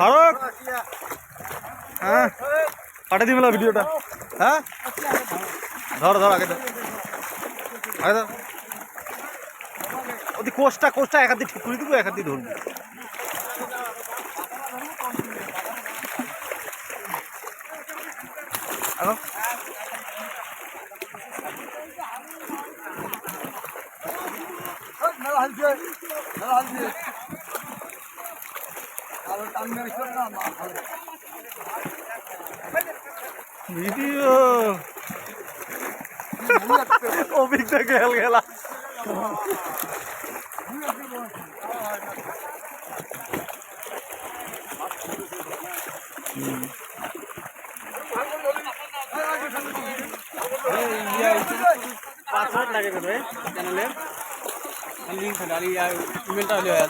ফারুক! হ্যাঁ? পাঠিয়ে দিবেলা ভিডিওটা? হ্যাঁ? ধর ধর, আগে ধর। আগে ধর। ওদি কোষটা কোষটা এক দিয়ে ঠিক করে দিব এক হাত দিয়ে ধরবি। আগো। মেলা হালছে মেলা হালছে আর ভিডিও অভিজ্ঞতা গেল গেলা পাসওয়ার্ড লাগে তো চ্যানেলে লিঙ্ক আর ইমেলটা হলে হয়ে